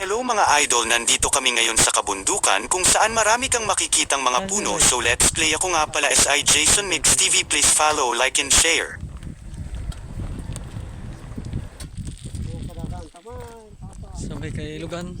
Hello mga idol, nandito kami ngayon sa kabundukan kung saan marami kang makikitang mga puno. So let's play ako nga pala SI Jason Mix TV. Please follow, like and share. Sabay kay Lugan.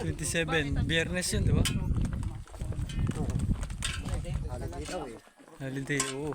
27. Biyernes yun, di ba? holiday daw eh. Holiday, oo.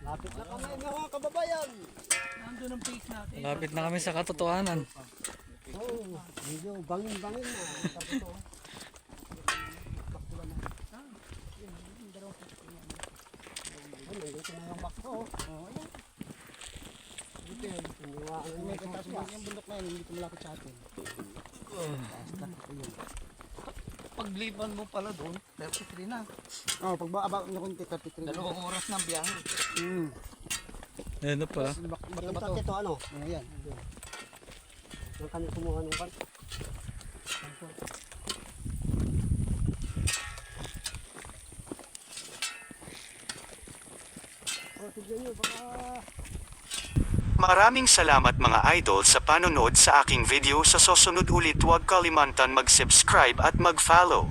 Lapit na kami mga kababayan. Malapit na kami sa katotohanan. Oo, medyo bangin-bangin na. Ay, nandito na yung bakso. Oo, ayan. Dito yun. Iniwaan na yung taas pa. Yung bundok na yun, hindi ko malapit sa atin. Basta, ayun. Pagliban mo pala doon, 33 na. Oh, pag ba about na kunti, 33 na. Dalawang oras ng biyahe. Hmm. Ayan na pala. Yung bato ito, ano? Ano yan? Yung kami kumuha ng kan. Oh, tignan nyo, baka... Maraming salamat mga idol sa panonood sa aking video sa susunod ulit huwag kalimantan mag-subscribe at mag-follow.